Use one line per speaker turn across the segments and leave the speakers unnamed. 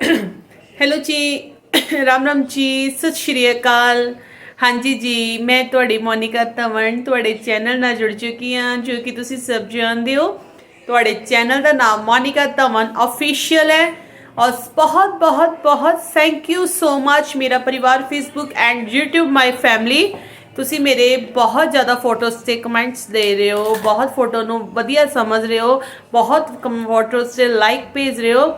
Hello ਜੀ, ਰਾਮ ਰਾਮ ਜੀ, ਸਤਿ ਸ਼੍ਰੀ ਅਕਾਲ। ਹਾਂਜੀ ਜੀ, ਮੈਂ ਤੁਹਾਡੀ ਮੋਨਿਕਾ ਤਵਣ ਤੁਹਾਡੇ ਚੈਨਲ ਨਾਲ ਜੁੜ ਚੁੱਕੀ ਹਾਂ, ਜੋ ਕਿ ਤੁਸੀਂ ਸਭ ਜਾਣਦੇ ਹੋ। ਤੁਹਾਡੇ ਚੈਨਲ ਦਾ ਨਾਮ ਮੋਨਿਕਾ ਤਵਣ ਅਫੀਸ਼ੀਅਲ ਹੈ। ਔਰ ਬਹੁਤ ਬਹੁਤ ਬਹੁਤ ਥੈਂਕ ਯੂ ਸੋ ਮੱਚ ਮੇਰਾ ਪਰਿਵਾਰ Facebook and YouTube my family ਤੁਸੀਂ ਮੇਰੇ ਬਹੁਤ ਜ਼ਿਆਦਾ ਫੋਟੋਜ਼ ਤੇ ਕਮੈਂਟਸ ਦੇ ਰਹੇ ਹੋ, ਬਹੁਤ ਫੋਟੋ ਨੂੰ ਵਧੀਆ ਸਮਝ ਰਹੇ ਹੋ, ਬਹੁਤ ਫੋਟੋਜ਼ ਤੇ ਲਾਈਕ ਭੇਜ ਰਹੇ ਹੋ।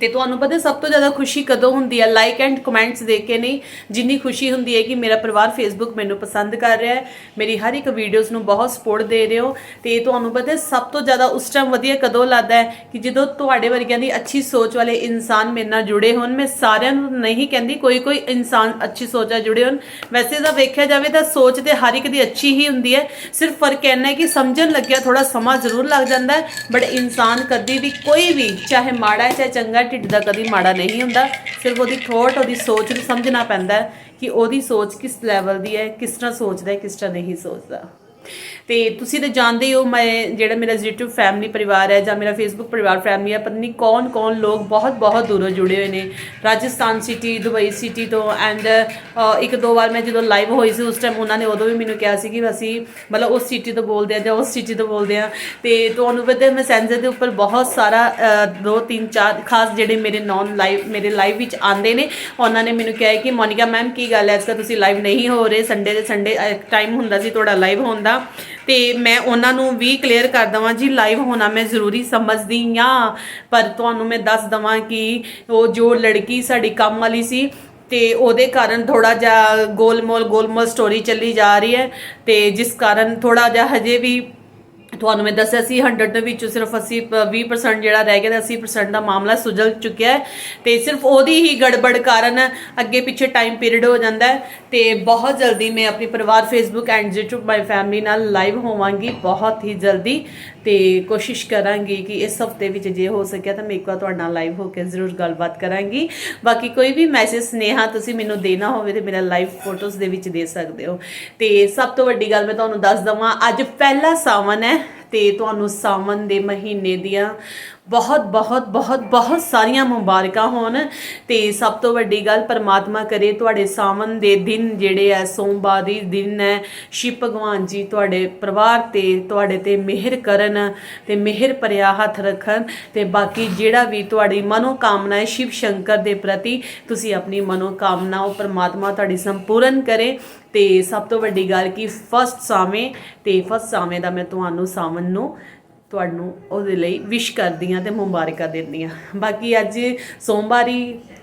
ਤੇ ਤੁਹਾਨੂੰ ਪਤਾ ਸਭ ਤੋਂ ਜ਼ਿਆਦਾ ਖੁਸ਼ੀ ਕਦੋਂ ਹੁੰਦੀ ਹੈ? ਲਾਈਕ ਐਂਡ ਕਮੈਂਟਸ ਦੇਖ ਕੇ ਨਹੀਂ, ਜਿੰਨੀ ਖੁਸ਼ੀ ਹੁੰਦੀ ਹੈ ਕਿ ਮੇਰਾ ਪਰਿਵਾਰ ਫੇਸਬੁੱਕ ਮੈਨੂੰ ਪਸੰਦ ਕਰ ਰਿਹਾ ਹੈ। ਮੇਰੀ ਹਰ ਇੱਕ ਵੀਡੀਓਜ਼ ਨੂੰ ਬਹੁਤ ਸਪੋਰਟ ਦੇ ਰਹੇ ਹੋ। ਤੇ ਤੁਹਾਨੂੰ ਪਤਾ ਸਭ ਤੋਂ ਜ਼ਿਆਦਾ ਉਸ ਟਾਈਮ ਵਧੀਆ ਕਦੋਂ ਲੱਗਦਾ ਹੈ ਕਿ ਜਦੋਂ ਤੁਹਾਡੇ ਵਰਗਿਆਂ ਦੀ ਅੱਛੀ ਸੋਚ ਵਾਲੇ ਇਨਸਾਨ ਮੇਰੇ ਨਾਲ ਜੁੜੇ ਹੋਣ? ਮੈਂ ਸਾਰਿਆਂ ਨੂੰ ਨਹੀਂ ਕਹਿੰਦੀ ਕੋਈ ਕੋਈ ਇਨਸਾਨ ਅੱਛੀ ਸੋਚ ਨਾਲ ਜੁੜੇ ਹੋਣ। ਵੈਸੇ ਤਾਂ ਵੇਖਿਆ ਜਾਵੇ ਤਾਂ ਸੋਚ ਤੇ ਹਰ ਇੱਕ ਦੀ ਅੱਛੀ ਹੀ ਹੁੰਦੀ ਹੈ। ਸਿਰਫ ਫ਼ਰਕ ਇੰਨਾ ਹੈ ਕਿ ਸਮਝਣ ਲੱਗਿਆ ਥੋੜਾ ਸਮਾਂ ਜ਼ਰੂਰ ਲੱਗ ਜਾਂਦਾ ਹੈ। ਬਟ ਇਨਸਾਨ ਕਦੀ ਵੀ ਕੋਈ ਵੀ, ਚਾਹੇ ਮਾੜਾ ਹੈ, ਚਾਹੇ ਚੰਗਾ ਢਿੱਡ ਦਾ ਕਦੀ ਮਾੜਾ ਨਹੀਂ ਹੁੰਦਾ, ਸਿਰਫ ਉਹਦੀ ਥੋਟ ਉਹਦੀ ਸੋਚ ਨੂੰ ਸਮਝਣਾ ਪੈਂਦਾ ਕਿ ਉਹਦੀ ਸੋਚ ਕਿਸ ਲੈਵਲ ਦੀ ਹੈ, ਕਿਸ ਤਰ੍ਹਾਂ ਸੋਚਦਾ ਹੈ, ਕਿਸ ਤਰ੍ਹਾਂ ਨਹੀਂ ਸੋਚਦਾ। ਤੇ ਤੁਸੀਂ ਤਾਂ ਜਾਣਦੇ ਹੀ ਹੋ, ਮੈਂ ਜਿਹੜਾ ਮੇਰਾ YouTube ਫੈਮਿਲੀ ਪਰਿਵਾਰ ਹੈ ਜਾਂ ਮੇਰਾ Facebook ਪਰਿਵਾਰ ਫੈਮਿਲੀ ਹੈ ਪਤਨੀ ਕੌਣ ਕੌਣ ਲੋਕ ਬਹੁਤ ਬਹੁਤ ਦੂਰੋਂ ਜੁੜੇ ਹੋਏ ਨੇ। ਰਾਜਸਥਾਨ ਸਿਟੀ ਦੁਬਈ ਸਿਟੀ ਤੋਂ ਐਂਡ ਇੱਕ ਦੋ ਵਾਰ ਮੈਂ ਜਦੋਂ ਲਾਈਵ ਹੋਈ ਸੀ ਉਸ ਟਾਈਮ ਉਹਨਾਂ ਨੇ ਉਦੋਂ ਵੀ ਮੈਨੂੰ ਕਿਹਾ ਸੀ ਕਿ ਅਸੀਂ ਮਤਲਬ ਉਸ ਸਿਟੀ ਤੋਂ ਬੋਲਦੇ ਆ ਜਾਂ ਉਸ ਸਿਟੀ ਤੋਂ ਬੋਲਦੇ ਆ ਤੇ ਤੁਹਾਨੂੰ ਪਤਾ ਮੈਸੇਂਜਰ ਦੇ ਉੱਪਰ ਬਹੁਤ ਸਾਰਾ ਦੋ, ਤਿੰਨ, ਚਾਰ ਖਾਸ ਜਿਹੜੇ ਮੇਰੇ ਨੌਨ ਲਾਈਵ ਮੇਰੇ ਲਾਈਵ ਵਿੱਚ ਆਉਂਦੇ ਨੇ, ਉਹਨਾਂ ਨੇ ਮੈਨੂੰ ਕਿਹਾ ਕਿ ਮੋਨਿਕਾ ਮੈਮ ਕੀ ਗੱਲ ਹੈ ਇਸ ਕੱਲ੍ਹ ਤੁਸੀਂ ਲਾਈਵ ਨਹੀਂ ਹੋ ਰਹੇ ਸੰਡੇ ਦੇ ਸੰਡੇ ਟਾਈਮ ਹੁੰਦਾ ਸੀ ਤੁਹਾਡਾ ਲਾਈਵ ਹੋਣ ਦਾ। ਤੇ ਮੈਂ ਉਹਨਾਂ ਨੂੰ ਵੀ ਕਲੀਅਰ ਕਰ ਦਵਾਂ ਜੀ ਲਾਈਵ ਹੋਣਾ ਮੈਂ ਜ਼ਰੂਰੀ ਸਮਝਦੀ ਹਾਂ। ਪਰ ਤੁਹਾਨੂੰ ਮੈਂ ਦੱਸ ਦਵਾਂ ਕਿ ਉਹ ਜੋ ਲੜਕੀ ਸਾਡੀ ਕੰਮ ਵਾਲੀ ਸੀ ਤੇ ਉਹਦੇ ਕਾਰਨ ਥੋੜਾ ਜਿਹਾ ਗੋਲਮੋਲ ਗੋਲਮੋਲ ਸਟੋਰੀ ਚੱਲੀ ਜਾ ਰਹੀ ਹੈ ਤੇ ਜਿਸ ਕਾਰਨ ਥੋੜਾ ਜਿਹਾ ਹਜੇ ਵੀ ਤੁਹਾਨੂੰ ਮੈਂ ਦੱਸਿਆ ਸੀ 100 ਦੇ ਵਿੱਚੋਂ ਸਿਰਫ 80 20% ਜਿਹੜਾ ਰਹਿ ਗਿਆ ਤੇ 80% ਦਾ ਮਾਮਲਾ ਸੁਲਝ ਚੁੱਕਿਆ ਹੈ। ਤੇ ਸਿਰਫ ਉਹਦੀ ਹੀ ਗੜਬੜ ਕਾਰਨ ਅੱਗੇ ਪਿੱਛੇ ਟਾਈਮ ਪੀਰੀਅਡ ਹੋ ਜਾਂਦਾ ਹੈ। ਤੇ ਬਹੁਤ ਜਲਦੀ ਮੈਂ ਆਪਣੀ ਪਰਿਵਾਰ Facebook and YouTube my family ਨਾਲ ਲਾਈਵ ਹੋਵਾਂਗੀ। ਬਹੁਤ ਹੀ ਜਲਦੀ। ਤੇ ਕੋਸ਼ਿਸ਼ ਕਰਾਂਗੀ ਕਿ ਇਸ ਹਫ਼ਤੇ ਵਿੱਚ ਜੇ ਹੋ ਸਕਿਆ ਤਾਂ ਮੈਂ ਇੱਕ ਵਾਰ ਤੁਹਾਡੇ ਨਾਲ ਲਾਈਵ ਹੋ ਕੇ ਜ਼ਰੂਰ ਗੱਲਬਾਤ ਕਰਾਂਗੀ। ਬਾਕੀ ਕੋਈ ਵੀ ਮੈਸੇਜ ਸਨੇਹਾ ਤੁਸੀਂ ਮੈਨੂੰ ਦੇਣਾ ਹੋਵੇ ਤੇ ਮੇਰਾ ਲਾਈਵ ਫੋਟੋਜ਼ ਦੇ ਵਿੱਚ ਦੇ ਸਕਦੇ ਹੋ। ਤੇ ਸਭ ਤੋਂ ਵੱਡੀ ਗੱਲ ਮੈਂ ਤੁਹਾਨੂੰ ਦੱਸ ਦਵਾਂ, ਅੱਜ ਪਹਿਲਾ ਸਾਵਨ ਹੈ ਤੇ ਤੁਹਾਨੂੰ ਸਾਵਨ ਦੇ ਮਹੀਨੇ ਦੀਆਂ ਬਹੁਤ ਬਹੁਤ ਬਹੁਤ ਬਹੁਤ ਸਾਰੀਆਂ ਮੁਬਾਰਕਾਂ ਹੋਣ। ਤੇ ਸਭ ਤੋਂ ਵੱਡੀ ਗੱਲ ਪਰਮਾਤਮਾ ਕਰੇ ਤੁਹਾਡੇ ਸਾਵਨ ਦੇ ਦਿਨ ਜਿਹੜੇ ਐ, ਸੋਮਵਾਰ ਦੀ ਦਿਨ ਹੈ ਸ਼ਿਵ ਭਗਵਾਨ ਜੀ ਤੁਹਾਡੇ ਪਰਿਵਾਰ ਤੇ, ਤੁਹਾਡੇ ਤੇ ਮਿਹਰ ਕਰਨ ਤੇ ਮਿਹਰ ਭਰਿਆ ਹੱਥ ਰੱਖਣ ਤੇ ਬਾਕੀ ਜਿਹੜਾ ਵੀ ਤੁਹਾਡੀ ਮਨੋ ਕਾਮਨਾ ਹੈ ਸ਼ਿਵ ਸ਼ੰਕਰ ਦੇ ਪ੍ਰਤੀ ਤੁਸੀਂ ਆਪਣੀ ਮਨੋ ਕਾਮਨਾ ਉਹ ਪਰਮਾਤਮਾ ਤੁਹਾਡੀ ਸੰਪੂਰਨ ਕਰੇ। ਤੇ ਸਭ ਤੋਂ ਵੱਡੀ ਗੱਲ ਕਿ ਫਸਟ ਸਾਵੇਂ ਤੇ ਫਸਟ ਸਾਵੇਂ ਦਾ ਮੈਂ ਤੁਹਾਨੂੰ ਸਾਵਨ ਨੂੰ ਤੁਹਾਨੂੰ ਉਹਦੇ ਲਈ ਵਿਸ਼ ਕਰਦੀ ਹਾਂ ਤੇ ਮੁਬਾਰਕਾਂ ਦਿੰਦੀ ਹਾਂ ਬਾਕੀ ਅੱਜ ਸੋਮਵਾਰੀ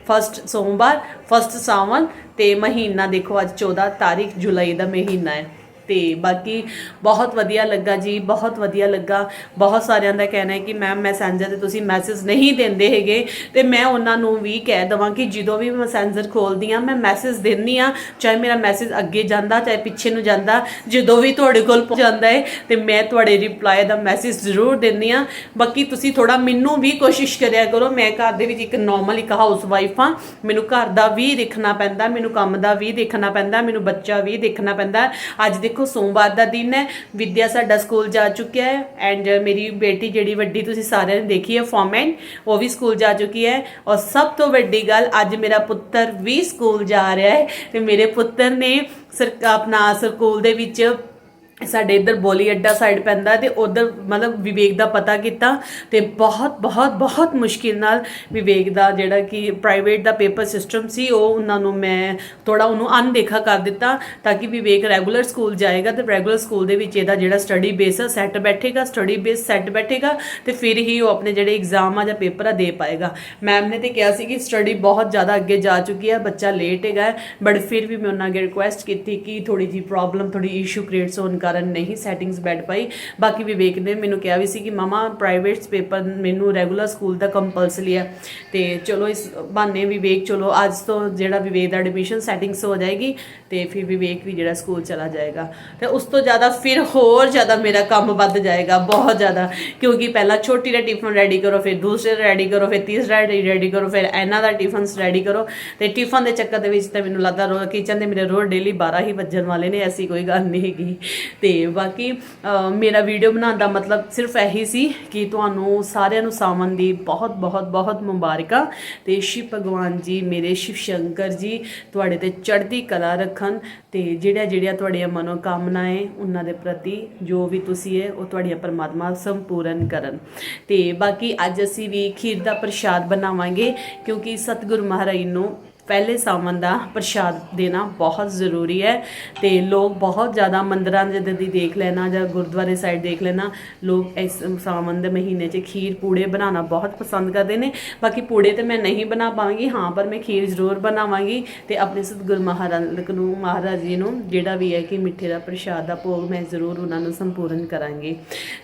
ਫਸਟ ਸੋਮਵਾਰ ਫਸਟ ਸਾਵਨ ਤੇ ਮਹੀਨਾ ਦੇਖੋ ਅੱਜ 14 ਤਾਰੀਖ ਜੁਲਾਈ ਦਾ ਮਹੀਨਾ ਹੈ। ਤੇ ਬਾਕੀ ਬਹੁਤ ਵਧੀਆ ਲੱਗਾ ਜੀ, ਬਹੁਤ ਵਧੀਆ ਲੱਗਾ। ਬਹੁਤ ਸਾਰਿਆਂ ਦਾ ਕਹਿਣਾ ਹੈ ਕਿ ਮੈਮ ਮੈਸੇਂਜਰ ਤੇ ਤੁਸੀਂ ਮੈਸੇਜ ਨਹੀਂ ਦਿੰਦੇ ਹੈਗੇ। ਤੇ ਮੈਂ ਉਹਨਾਂ ਨੂੰ ਵੀ ਕਹਿ ਦਵਾਂ ਕਿ ਜਦੋਂ ਵੀ ਮੈਸੇਂਜਰ ਖੋਲਦੀ ਆ ਮੈਂ ਮੈਸੇਜ ਦਿੰਨੀ ਆ ਚਾਹੇ ਮੇਰਾ ਮੈਸੇਜ ਅੱਗੇ ਜਾਂਦਾ, ਚਾਹੇ ਪਿੱਛੇ ਨੂੰ ਜਾਂਦਾ, ਜਦੋਂ ਵੀ ਤੁਹਾਡੇ ਕੋਲ ਪਹੁੰਚ ਜਾਂਦਾ ਹੈ, ਤੇ ਮੈਂ ਤੁਹਾਡੇ ਰਿਪਲਾਈ ਦਾ ਮੈਸੇਜ ਜ਼ਰੂਰ ਦਿੰਨੀ ਆ ਬਾਕੀ ਤੁਸੀਂ ਥੋੜਾ ਮੈਨੂੰ ਵੀ ਕੋਸ਼ਿਸ਼ ਕਰਿਆ ਕਰੋ, ਮੈਂ ਘਰ ਦੇ ਵਿੱਚ ਇੱਕ ਨਾਰਮਲ ਇੱਕ ਹਾਊਸ ਵਾਈਫ ਆ ਮੈਨੂੰ ਘਰ ਦਾ ਵੀ ਦੇਖਣਾ ਪੈਂਦਾ, ਮੈਨੂੰ ਕੰਮ ਦਾ ਵੀ ਦੇਖਣਾ ਪੈਂਦਾ, ਮੈਨੂੰ ਬੱਚਾ ਵੀ ਦੇਖਣਾ ਪੈਂਦਾ। ਅੱਜ ਦੇ ਦੇਖੋ ਸੋਮਵਾਰ ਦਾ ਦਿਨ ਹੈ, ਵਿਦਿਆ ਸਾਡਾ ਸਕੂਲ ਜਾ ਚੁੱਕਿਆ ਹੈ ਐਂਡ ਮੇਰੀ ਬੇਟੀ ਜਿਹੜੀ ਵੱਡੀ ਤੁਸੀਂ ਸਾਰਿਆਂ ਨੇ ਦੇਖੀ ਹੈ ਫੋਰਮੈਂਟ ਉਹ ਵੀ ਸਕੂਲ ਜਾ ਚੁੱਕੀ ਹੈ ਔਰ ਸਭ ਤੋਂ ਵੱਡੀ ਗੱਲ ਅੱਜ ਮੇਰਾ ਪੁੱਤਰ ਵੀ ਸਕੂਲ ਜਾ ਰਿਹਾ ਹੈ ਤੇ ਮੇਰੇ ਪੁੱਤਰ ਨੇ ਸਰ ਆਪਣਾ ਸਕੂਲ ਦੇ ਵਿੱਚ ਸਾਡੇ ਇੱਧਰ ਬੋਲੀ ਅੱਡਾ ਸਾਈਡ ਪੈਂਦਾ ਤੇ ਉਧਰ ਮਤਲਬ ਵਿਵੇਕ ਦਾ ਪਤਾ ਕੀਤਾ ਤੇ ਬਹੁਤ ਬਹੁਤ ਬਹੁਤ ਮੁਸ਼ਕਿਲ ਨਾਲ ਵਿਵੇਕ ਦਾ ਜਿਹੜਾ ਕਿ ਪ੍ਰਾਈਵੇਟ ਦਾ ਪੇਪਰ ਸਿਸਟਮ ਸੀ, ਉਹ ਉਹਨਾਂ ਨੂੰ ਮੈਂ ਥੋੜਾ ਉਹਨੂੰ ਅਨਦੇਖਾ ਕਰ ਦਿੱਤਾ ਤਾਂ ਕਿ ਵਿਵੇਕ ਰੈਗੂਲਰ ਸਕੂਲ ਜਾਏਗਾ ਤੇ ਰੈਗੂਲਰ ਸਕੂਲ ਦੇ ਵਿੱਚ ਇਹਦਾ ਜਿਹੜਾ ਸਟੱਡੀ ਬੇਸ ਆ ਸੈੱਟ ਬੈਠੇਗਾ ਸਟੱਡੀ ਬੇਸ ਸੈੱਟ ਬੈਠੇਗਾ ਤੇ ਫਿਰ ਹੀ ਉਹ ਆਪਣੇ ਜਿਹੜੇ ਐਗਜ਼ਾਮ ਆ ਜਾਂ ਪੇਪਰ ਆ ਦੇ ਪਾਏਗਾ। ਮੈਮ ਨੇ ਤੇ ਕਿਹਾ ਸੀ ਕਿ ਸਟੱਡੀ ਬਹੁਤ ਜ਼ਿਆਦਾ ਅੱਗੇ ਜਾ ਚੁੱਕੀ ਹੈ ਬੱਚਾ ਲੇਟ ਹੈਗਾ ਬਟ ਫਿਰ ਵੀ ਮੈਂ ਉਹਨਾਂ ਅੱਗੇ ਰਿਕੁਐਸਟ ਕੀਤੀ ਕਿ ਥੋੜੀ ਜੀ ਪ੍ਰੋਬਲਮ ਥੋੜੀ ਇਸ਼ੂ ਕ੍ਰੀਏਟਸ ਹੋਣ ਕਾਰਨ ਨਹੀਂ ਸੈਟਿੰਗਸ ਬੈਠ ਪਾਈ। ਬਾਕੀ ਵਿਵੇਕ ਨੇ ਮੈਨੂੰ ਕਿਹਾ ਵੀ ਸੀ ਕਿ ਮਮਾ ਪ੍ਰਾਈਵੇਟ ਪੇਪਰ ਮੈਨੂੰ ਰੈਗੂਲਰ ਸਕੂਲ ਦਾ ਕੰਪਲਸਰੀ ਹੈ ਤੇ ਚਲੋ ਇਸ ਬਹਾਨੇ ਵਿਵੇਕ ਚਲੋ ਅੱਜ ਤੋਂ ਜਿਹੜਾ ਵਿਵੇਕ ਦਾ ਐਡਮਿਸ਼ਨ ਸੈਟਿੰਗਸ ਹੋ ਜਾਏਗੀ, ਤੇ ਫਿਰ ਵਿਵੇਕ ਵੀ ਜਿਹੜਾ ਸਕੂਲ ਚਲਾ ਜਾਏਗਾ। ਤੇ ਉਸ ਤੋਂ ਜ਼ਿਆਦਾ ਫਿਰ ਹੋਰ ਜ਼ਿਆਦਾ ਮੇਰਾ ਕੰਮ ਵੱਧ ਜਾਏਗਾ, ਬਹੁਤ ਜ਼ਿਆਦਾ। ਕਿਉਂਕਿ ਪਹਿਲਾਂ ਛੋਟੀ ਦਾ ਟਿਫਨ ਰੈਡੀ ਕਰੋ, ਫਿਰ ਦੂਸਰੇ ਰੈਡੀ ਕਰੋ, ਫਿਰ ਤੀਸਰਾ ਰੈਡੀ ਕਰੋ, ਫਿਰ ਇਹਨਾਂ ਦਾ ਟਿਫਨਸ ਰੈਡੀ ਕਰੋ। ਤੇ ਟਿਫਨ ਦੇ ਚੱਕਰ ਦੇ ਵਿੱਚ ਤਾਂ ਮੈਨੂੰ ਲੱਗਦਾ ਰੋ ਕਿਚਨ ਦੇ ਮੇਰੇ ਰੋਜ਼ ਡੇਲੀ 12 ਹੀ ਵੱਜਣ ਵਾਲੇ ਨੇ, ਐਸੀ ਕੋਈ ਗੱਲ ਨਹੀਂ ਹੈਗੀ। ਤੇ ਬਾਕੀ ਮੇਰਾ ਵੀਡੀਓ ਬਣਾਉਣ ਦਾ ਮਤਲਬ ਸਿਰਫ ਇਹੀ ਸੀ ਕਿ ਤੁਹਾਨੂੰ ਸਾਰਿਆਂ ਨੂੰ ਸਾਵਨ ਦੀ ਬਹੁਤ ਬਹੁਤ ਬਹੁਤ ਮੁਬਾਰਕਾਂ। ਤੇ ਸ਼ਿਵ ਭਗਵਾਨ ਜੀ, ਮੇਰੇ ਸ਼ਿਵ ਸ਼ੰਕਰ ਜੀ, ਤੁਹਾਡੇ ਤੇ ਚੜ੍ਹਦੀ ਕਲਾ ਰੱਖਣ ਤੇ ਜਿਹੜਾ ਜਿਹੜੀਆਂ ਤੁਹਾਡੀਆਂ ਮਨੋਕਾਮਨਾ ਮਨੋਕਾਮਨਾਵਾਂ ਉਹਨਾਂ ਦੇ ਪ੍ਰਤੀ ਜੋ ਵੀ ਤੁਸੀਂ ਹੈ, ਉਹ ਤੁਹਾਡੀਆਂ ਪਰਮਾਤਮਾ ਸੰਪੂਰਨ ਕਰਨ। ਤੇ ਬਾਕੀ ਅੱਜ ਅਸੀਂ ਵੀ ਖੀਰ ਦਾ ਪ੍ਰਸ਼ਾਦ ਬਣਾਵਾਂਗੇ, ਕਿਉਂਕਿ ਸਤਿਗੁਰੂ ਮਹਾਰਾਜ ਨੂੰ ਪਹਿਲੇ ਸਾਵਨ ਦਾ ਪ੍ਰਸ਼ਾਦ ਦੇਣਾ ਬਹੁਤ ਜ਼ਰੂਰੀ ਹੈ ਤੇ ਲੋਕ ਬਹੁਤ ਜ਼ਿਆਦਾ ਮੰਦਰਾਂ ਦੇ ਦੀ ਦੇਖ ਲੈਣਾ ਜਾਂ ਗੁਰਦੁਆਰੇ ਸਾਈਡ ਦੇਖ ਲੈਣਾ। ਲੋਕ ਇਸ ਸਾਵਨ ਦੇ ਮਹੀਨੇ 'ਚ ਖੀਰ ਪੂੜੇ ਬਣਾਉਣਾ ਬਹੁਤ ਪਸੰਦ ਕਰਦੇ ਨੇ। ਬਾਕੀ ਪੂੜੇ ਤੇ ਮੈਂ ਨਹੀਂ ਬਣਾ ਪਾਵਾਂਗੀ, ਹਾਂ, ਪਰ ਮੈਂ ਖੀਰ ਜ਼ਰੂਰ ਬਣਾਵਾਂਗੀ ਤੇ ਆਪਣੇ ਸਤਿਗੁਰੂ ਮਹਾਰਾਜ ਨੂੰ, ਮਹਾਰਾਜ ਜੀ ਨੂੰ ਜਿਹੜਾ ਵੀ ਹੈ ਕਿ ਮਿੱਠੇ ਦਾ ਪ੍ਰਸ਼ਾਦ ਦਾ ਭੋਗ ਮੈਂ ਜ਼ਰੂਰ ਉਹਨਾਂ ਨੂੰ ਸੰਪੂਰਨ ਕਰਾਂਗੀ।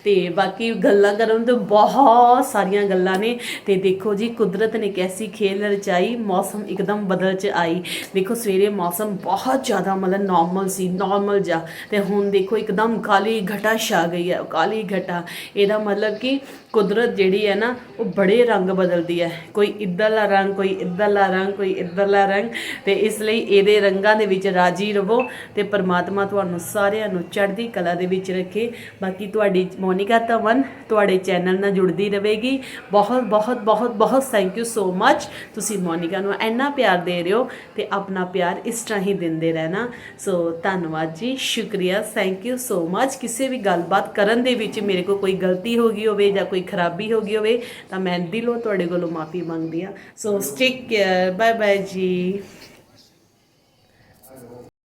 ਤੇ ਬਾਕੀ ਗੱਲਾਂ ਕਰਨ ਤੋਂ ਬਹੁਤ ਸਾਰੀਆਂ ਗੱਲਾਂ ਨੇ ਤੇ ਦੇਖੋ ਜੀ, ਕੁਦਰਤ ਨੇ ਕੈਸੀ ਖੇਲ ਰਚਾਈ, ਮੌਸਮ ਇੱਕਦਮ ਬਦਲ ਚ ਆਈ। ਦੇਖੋ, ਸਵੇਰੇ ਮੌਸਮ ਬਹੁਤ ਜ਼ਿਆਦਾ ਮਤਲਬ ਨਾਰਮਲ ਸੀ ਨਾਰਮਲ ਜਾ ਤੇ ਹੁਣ ਦੇਖੋ, ਇੱਕਦਮ ਕਾਲੀ ਘਟਾ ਛਾ ਗਈ ਹੈ, ਕਾਲੀ ਘਟਾ। ਇਹਦਾ ਮਤਲਬ ਕਿ ਕੁਦਰਤ ਜਿਹੜੀ ਹੈ ਨਾ, ਉਹ ਬੜੇ ਰੰਗ ਬਦਲਦੀ ਹੈ। ਕੋਈ ਇੱਧਰਲਾ ਰੰਗ, ਕੋਈ ਇੱਧਰਲਾ ਰੰਗ, ਕੋਈ ਇੱਧਰਲਾ ਰੰਗ। ਤੇ ਇਸ ਲਈ ਇਹਦੇ ਰੰਗਾਂ ਦੇ ਵਿੱਚ ਰਾਜੀ ਰਵੋ ਤੇ ਪਰਮਾਤਮਾ ਤੁਹਾਨੂੰ ਸਾਰਿਆਂ ਨੂੰ ਚੜ੍ਹਦੀ ਕਲਾ ਦੇ ਵਿੱਚ ਰੱਖੇ। ਬਾਕੀ ਤੁਹਾਡੀ ਮੋਨਿਕਾ ਧਵਨ ਤੁਹਾਡੇ ਚੈਨਲ ਨਾਲ ਜੁੜਦੀ ਰਹੇਗੀ। ਬਹੁਤ ਬਹੁਤ ਬਹੁਤ ਬਹੁਤ ਥੈਂਕ ਯੂ ਸੋ ਮੱਚ ਤੁਸੀਂ ਮੋਨਿਕਾ ਨੂੰ ਇੰਨਾ ਪਿਆਰ ਪਿਆਰ ਦੇ ਰਹੇ ਹੋ ਤੇ ਆਪਣਾ ਪਿਆਰ ਇਸ ਤਰ੍ਹਾਂ ਹੀ ਦਿੰਦੇ ਰਹਿਣਾ। ਸੋ ਧੰਨਵਾਦ ਜੀ, ਸ਼ੁਕਰੀਆ। ਥੈਂਕ ਯੂ ਸੋ ਮੱਚ ਕਿਸੇ ਵੀ ਗੱਲਬਾਤ ਕਰਨ ਦੇ ਵਿੱਚ ਮੇਰੇ ਕੋਲ ਕੋਈ ਗਲਤੀ ਹੋ ਗਈ ਹੋਵੇ ਜਾਂ ਕੋਈ ਖਰਾਬੀ ਹੋ ਗਈ ਹੋਵੇ ਤਾਂ ਮੈਂ ਦਿਲੋਂ ਤੁਹਾਡੇ ਕੋਲੋਂ ਮਾਫੀ ਮੰਗਦੀ ਆ so take care bye bye ਜੀ।